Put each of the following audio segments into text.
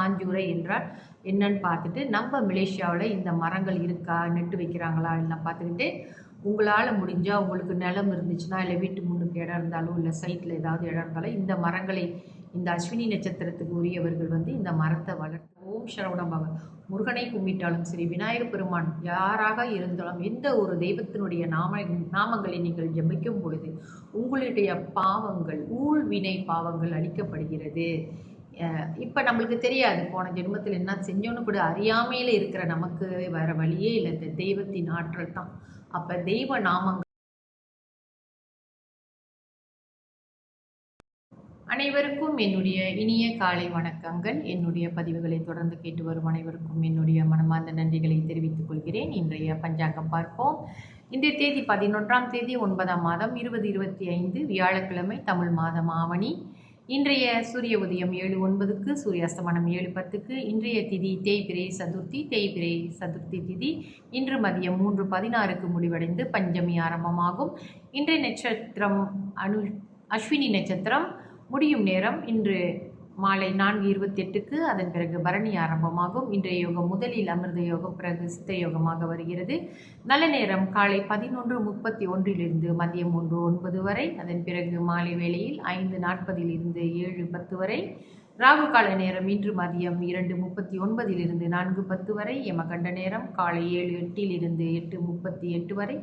காஞ்சூரை என்றால் என்னன்னு பார்த்துட்டு நம்ம மலேசியாவில் இந்த மரங்கள் இருக்கா நட்டு வைக்கிறாங்களா எல்லாம் பார்த்துக்கிட்டு உங்களால் முடிஞ்சால் உங்களுக்கு நிலம் இருந்துச்சுன்னா இல்லை வீட்டு முன்னுக்கு இடம் இருந்தாலும் இல்லை சைட்டில் ஏதாவது இடம் இருந்தாலும் இந்த மரங்களை இந்த அஸ்வினி நட்சத்திரத்துக்கு உரியவர்கள் வந்து இந்த மரத்தை வளர்த்து ஓம் சரவணமாக முருகனை கும்பிட்டாலும் சரி விநாயகர் பெருமான் யாராக இருந்தாலும் எந்த ஒரு தெய்வத்தினுடைய நாம நாமங்களை நீங்கள் ஜெபிக்கும் பொழுது உங்களுடைய பாவங்கள் ஊழ்வினை பாவங்கள் அளிக்கப்படுகிறது இப்போ நம்மளுக்கு தெரியாது. போன ஜென்மத்தில் என்ன செஞ்சோன்னு கூட அறியாமையில் இருக்கிற நமக்கு வர வழியே இல்லை. இந்த தெய்வத்தின் ஆற்றல் தான். அப்போ தெய்வ நாமங்கள் அனைவருக்கும் என்னுடைய இனிய காலை வணக்கங்கள். என்னுடைய பதிவுகளை தொடர்ந்து கேட்டு வரும் அனைவருக்கும் என்னுடைய மனமார்ந்த நன்றிகளை தெரிவித்துக் கொள்கிறேன். இன்றைய பஞ்சாங்கம் பார்ப்போம். இன்றைய தேதி பதினொன்றாம் தேதி ஒன்பதாம் மாதம் இருபது இருபத்தி ஐந்து வியாழக்கிழமை தமிழ் மாதம் ஆவணி. இன்றைய சூரிய உதயம் ஏழு ஒன்பதுக்கு சூரிய அஸ்தமனம் ஏழு பத்துக்கு இன்றைய திதி தேய்பிரை சதுர்த்தி தேய்பிரை சதுர்த்தி திதி. இன்று மதியம் மூன்று பதினாறுக்கு முடிவடைந்து பஞ்சமி ஆரம்பமாகும். இன்றைய நட்சத்திரம் அனு அஸ்வினி நட்சத்திரம். முடியும் நேரம் இன்று மாலை நான்கு இருபத்தி எட்டுக்கு அதன் பிறகு பரணி ஆரம்பமாகும். இன்றைய யோகம் முதலில் அமிர்த யோகம் பிறகு சித்த யோகமாக வருகிறது. நல்ல நேரம் காலை பதினொன்று முப்பத்தி ஒன்றிலிருந்து மதியம் ஒன்று ஒன்பது வரை அதன் பிறகு மாலை வேளையில் ஐந்து நாற்பதில் இருந்து ஏழு பத்து வரை ராகு கால நேரம் இன்று மதியம் இரண்டு முப்பத்தி ஒன்பதிலிருந்து நான்கு பத்து வரை யமகண்ட நேரம் காலை ஏழு எட்டிலிருந்து எட்டு முப்பத்தி எட்டு வரை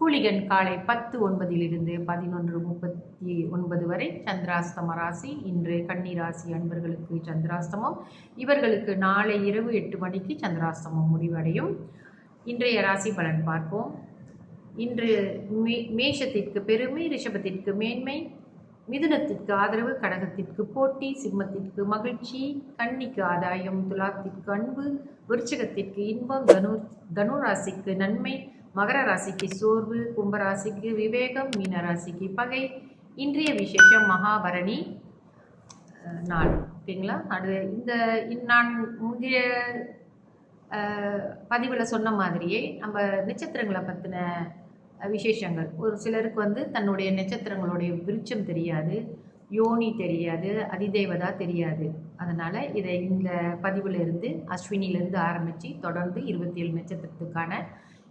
கூலிகன் காலை பத்து ஒன்பதிலிருந்து பதினொன்று முப்பத்தி ஒன்பது வரை சந்திராஸ்தம ராசி. இன்று கன்னி ராசி அன்பர்களுக்கு சந்திராஸ்தமம் இவர்களுக்கு நாளை இரவு எட்டு மணிக்கு சந்திராஸ்தமம் முடிவடையும். இன்றைய ராசி பலன் பார்ப்போம். இன்று மே மேஷத்திற்கு பெருமை ரிஷபத்திற்கு மேன்மை மிதுனத்திற்கு ஆதரவு கடகத்திற்கு போட்டி சிம்மத்திற்கு மகிழ்ச்சி கன்னிக்கு ஆதாயம் துலாத்திற்கு அன்பு விருச்சகத்திற்கு இன்பம் தனு தனுராசிக்கு நன்மை மகர ராசிக்கு சோர்வு கும்பராசிக்கு விவேகம் மீன ராசிக்கு பகை இன்றைய விசேஷம் மகாபரணி நாள். ஓகேங்களா அது இந்த நான் முந்தைய பதிவில் சொன்ன மாதிரியே நம்ம நட்சத்திரங்களை பற்றின விசேஷங்கள். ஒரு சிலருக்கு வந்து தன்னுடைய நட்சத்திரங்களுடைய விருட்சம் தெரியாது யோனி தெரியாது அதிதேவதா தெரியாது. அதனால் இதை இந்த பதிவில் இருந்து அஸ்வினிலேருந்து ஆரம்பித்து தொடர்ந்து இருபத்தி ஏழு நட்சத்திரத்துக்கான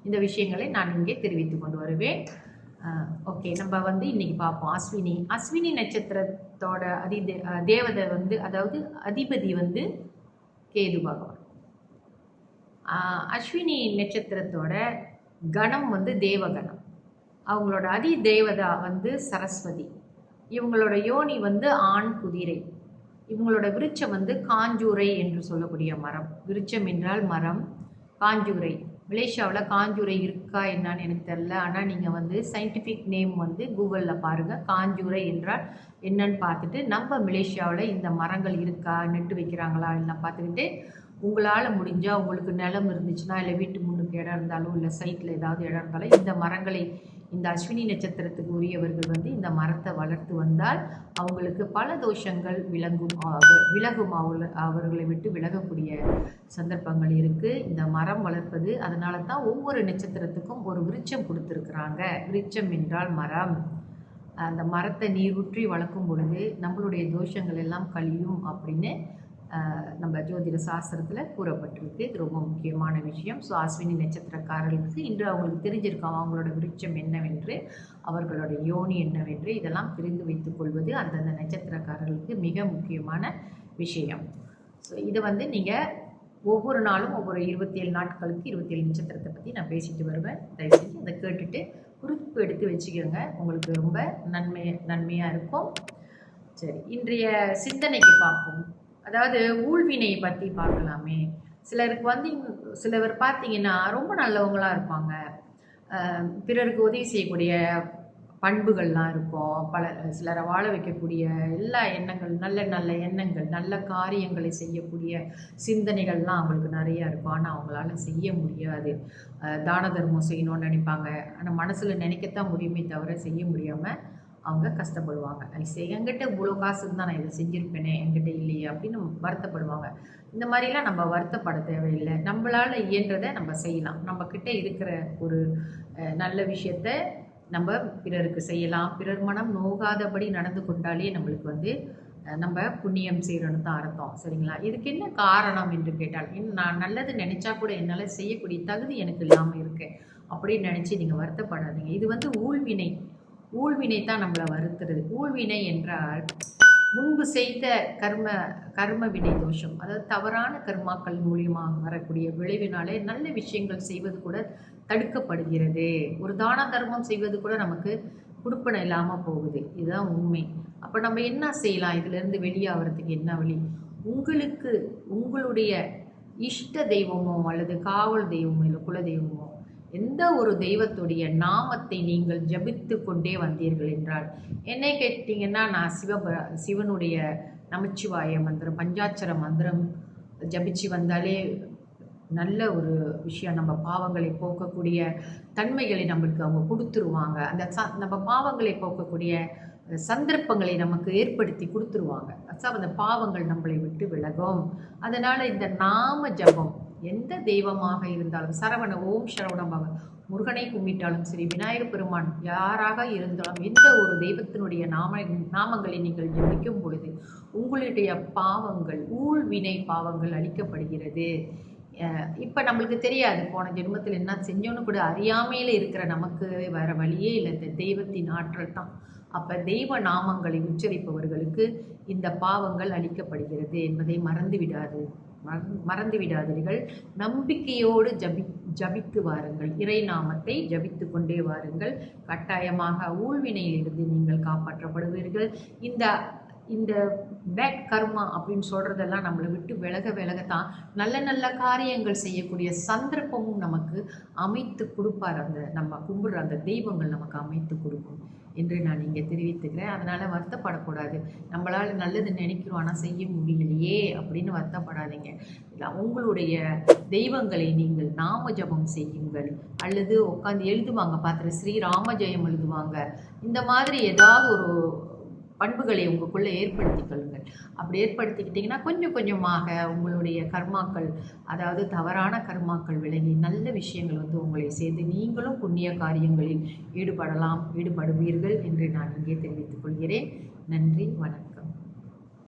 இந்த விஷயங்களை நான் இங்கே தெரிவித்து கொண்டு வருவேன். ஓகே நம்ம வந்து இன்னைக்கு பார்ப்போம். அஸ்வினி. அஸ்வினி நட்சத்திரத்தோட அதி தேவதை வந்து அதாவது அதிபதி வந்து கேது பகவான். அஸ்வினி நட்சத்திரத்தோட கணம் வந்து தேவகணம். அவங்களோட அதி தேவதா வந்து சரஸ்வதி. இவங்களோட யோனி வந்து ஆண் குதிரை. இவங்களோட விருட்சம் வந்து காஞ்சூரை என்று சொல்லக்கூடிய மரம். விருட்சம் என்றால் மரம். காஞ்சூரை. மலேசியாவில் காஞ்சூரை இருக்கா என்னான்னு எனக்கு தெரில ஆனால் நீங்கள் வந்து சயின்டிஃபிக் நேம் வந்து கூகுளில் பாருங்கள் காஞ்சூரை என்றால் என்னன்னு பார்த்துட்டு நம்ம மலேசியாவில் இந்த மரங்கள் இருக்கா? நட்டு வைக்கிறாங்களா? எல்லாம் பார்த்துக்கிட்டு உங்களால் முடிஞ்சால் உங்களுக்கு நிலம் இருந்துச்சுன்னா இல்லை வீட்டு முன்னுக்கு இடம் இருந்தாலும் இல்லை சைட்டில் ஏதாவது இடம் இருந்தாலும் இந்த மரங்களை இந்த அஸ்வினி நட்சத்திரத்துக்கு உரியவர்கள் வந்து இந்த மரத்தை வளர்த்து வந்தால் அவங்களுக்கு பல தோஷங்கள் விளங்கும். விலகும் அவள் அவர்களை விட்டு விலகக்கூடிய சந்தர்ப்பங்கள் இருக்குது இந்த மரம் வளர்ப்பது அதனால தான் ஒவ்வொரு நட்சத்திரத்துக்கும் ஒரு விருட்சம் கொடுத்துருக்குறாங்க. விருட்சம் என்றால் மரம். அந்த மரத்தை நீரூற்றி வளர்க்கும் பொழுது நம்மளுடைய தோஷங்கள் எல்லாம் கழியும் அப்படின்னு நம்ம ஜோதிட சாஸ்திரத்தில் கூறப்பட்டிருக்கு. இது ரொம்ப முக்கியமான விஷயம். ஸோ அஸ்வினி நட்சத்திரக்காரர்களுக்கு இன்று அவங்களுக்கு தெரிஞ்சிருக்கோம் அவங்களோட விருட்சம் என்னவென்று அவர்களோட யோனி என்னவென்று இதெல்லாம் தெரிந்து வைத்துக் கொள்வது அந்தந்த நட்சத்திரக்காரர்களுக்கு மிக முக்கியமான விஷயம். ஸோ இதை வந்து நீங்கள் ஒவ்வொரு நாளும் ஒவ்வொரு இருபத்தி ஏழு நாட்களுக்கு இருபத்தி ஏழு நட்சத்திரத்தை பற்றி நான் பேசிட்டு வருவேன். தயவு செஞ்சு அதை கேட்டுட்டு குறிப்பு எடுத்து வச்சுக்கோங்க. உங்களுக்கு ரொம்ப நன்மை நன்மையாக இருக்கும். சரி இன்றைய சிந்தனைக்கு பார்ப்போம். அதாவது ஊழ்வினையை பற்றி பார்க்கலாமே. சிலருக்கு வந்து சிலவர் பார்த்தீங்கன்னா ரொம்ப நல்லவங்களாக இருப்பாங்க. பிறருக்கு உதவி செய்யக்கூடிய பண்புகள்லாம் இருக்கும். பல சிலரை வாழ வைக்கக்கூடிய எல்லா எண்ணங்கள் நல்ல நல்ல எண்ணங்கள் நல்ல காரியங்களை செய்யக்கூடிய சிந்தனைகள்லாம் அவங்களுக்கு நிறையா இருக்கும். ஆனால் அவங்களால செய்ய முடியாது. தான தர்மம் செய்யணும்னு நினைப்பாங்க. ஆனால் மனசில் நினைக்கத்தான் முடியுமே தவிர செய்ய முடியாமல் அவங்க கஷ்டப்படுவாங்க. சரி என்கிட்ட இவ்வளோ காசு இருந்தால் நான் இதை செஞ்சுருப்பேனே என்கிட்ட இல்லையே அப்படின்னு வருத்தப்படுவாங்க. இந்த மாதிரிலாம் நம்ம வருத்தப்பட தேவையில்லை. நம்மளால் இயன்றதை நம்ம செய்யலாம். நம்மக்கிட்ட இருக்கிற ஒரு நல்ல விஷயத்த நம்ம பிறருக்கு செய்யலாம். பிறர் மனம் நோகாதபடி நடந்து கொண்டாலே நம்மளுக்கு வந்து நம்ம புண்ணியம் செய்கிறோன்னு தான் அர்த்தம். சரிங்களா? இதுக்கு என்ன காரணம் என்று கேட்டால் நான் நல்லது நினச்சா கூட என்னால் செய்யக்கூடிய தகுதி எனக்கு இல்லாமல் இருக்கு. அப்படின்னு நினச்சி நீங்கள் வருத்தப்படாதீங்க. இது வந்து ஊழ்வினை. ஊழ்வினை தான் நம்மளை வருத்துறது. ஊழ்வினை என்றால் முன்பு செய்த கர்ம கர்ம வினை தோஷம். அதாவது தவறான கர்மாக்கள் மூலியமாக வரக்கூடிய விளைவினாலே நல்ல விஷயங்கள் செய்வது கூட தடுக்கப்படுகிறது. ஒரு தான தர்மம் செய்வது கூட நமக்கு குடுப்பனை இல்லாமல் போகுது. இதுதான் உண்மை. அப்போ நம்ம என்ன செய்யலாம்? இதிலிருந்து வெளியாகிறதுக்கு என்ன வழி? உங்களுக்கு உங்களுடைய இஷ்ட தெய்வமோ அல்லது காவல் தெய்வமோ இல்லை குல தெய்வமோ எந்த ஒரு தெய்வத்துடைய நாமத்தை நீங்கள் ஜபித்து கொண்டே வந்தீர்கள் என்றால் என்னை கேட்டிங்கன்னா நான் சிவப சிவனுடைய நமச்சிவாய மந்திரம் பஞ்சாட்சர மந்திரம் ஜபிச்சு வந்தாலே நல்ல ஒரு விஷயம். நம்ம பாவங்களை போக்கக்கூடிய தன்மைகளை நம்மளுக்கு அவங்க கொடுத்துருவாங்க. அந்த ச நம்ம பாவங்களை போக்கக்கூடிய சந்தர்ப்பங்களை நமக்கு ஏற்படுத்தி கொடுத்துருவாங்க. அச்சா அந்த பாவங்கள் நம்மளை விட்டு விலகும். அதனால் இந்த நாம ஜபம் எந்த தெய்வமாக இருந்தாலும் சரவண ஓம் சரவணமாக முருகனை கும்பிட்டாலும் சரி விநாயகர் பெருமான் யாராக இருந்தாலும் எந்த ஒரு தெய்வத்தினுடைய நாம நாமங்களை நீங்கள் ஜபிக்கும் பொழுது உங்களுடைய பாவங்கள் ஊழ்வினை பாவங்கள் அளிக்கப்படுகிறது. இப்போ நம்மளுக்கு தெரியாது போன ஜென்மத்தில் என்ன செஞ்சோன்னு கூட அறியாமையில் இருக்கிற நமக்கு வேறு வழியே இல்லை இந்த தெய்வத்தின் ஆற்றல் தான். அப்போ தெய்வ நாமங்களை உச்சரிப்பவர்களுக்கு இந்த பாவங்கள் அளிக்கப்படுகிறது என்பதை மறந்து விடாது. மறந்து- மறந்து விடாதீர்கள். நம்பிக்கையோடு ஜபி ஜபித்து வாருங்கள். இறை நாமத்தை ஜபித்து கொண்டே வாருங்கள். கட்டாயமாக ஊழ்வினையிலிருந்து நீங்கள் காப்பாற்றப்படுவீர்கள். இந்த இந்த பேட் கர்மா அப்படின்னு சொல்கிறதெல்லாம் நம்மளை விட்டு விலக விலகத்தான் நல்ல நல்ல காரியங்கள் செய்யக்கூடிய சந்தர்ப்பமும் நமக்கு அமைத்து கொடுப்பார் அந்த நம்ம கும்பிடுற அந்த தெய்வங்கள் நமக்கு அமைத்து கொடுக்கும் என்று நான் இங்கே தெரிவித்துக்கிறேன். அதனால் வருத்தப்படக்கூடாது. நம்மளால் நல்லது நினைக்கிறோம் ஆனால் செய்ய முடியலையே அப்படின்னு வருத்தப்படாதீங்க. உங்களுடைய தெய்வங்களை நீங்கள் நாம ஜபம் செய்யுங்கள். அல்லது உட்காந்து எழுதுவாங்க பார்த்துரு ஸ்ரீராம ஜெயம் எழுதுவாங்க. இந்த மாதிரி ஏதாவது ஒரு பண்புகளை உங்களுக்குள்ளே ஏற்படுத்திக்கொள்ளுங்கள் அப்படி ஏற்படுத்திக்கிட்டிங்கன்னா கொஞ்சம் கொஞ்சமாக உங்களுடைய கர்மாக்கள் அதாவது தவறான கர்மாக்கள் விலகி நல்ல விஷயங்கள் வந்து உங்களை சேர்ந்து நீங்களும் புண்ணிய காரியங்களில் ஈடுபடலாம் ஈடுபடுவீர்கள் என்று நான் இங்கே தெரிவித்துக் கொள்கிறேன். நன்றி வணக்கம்.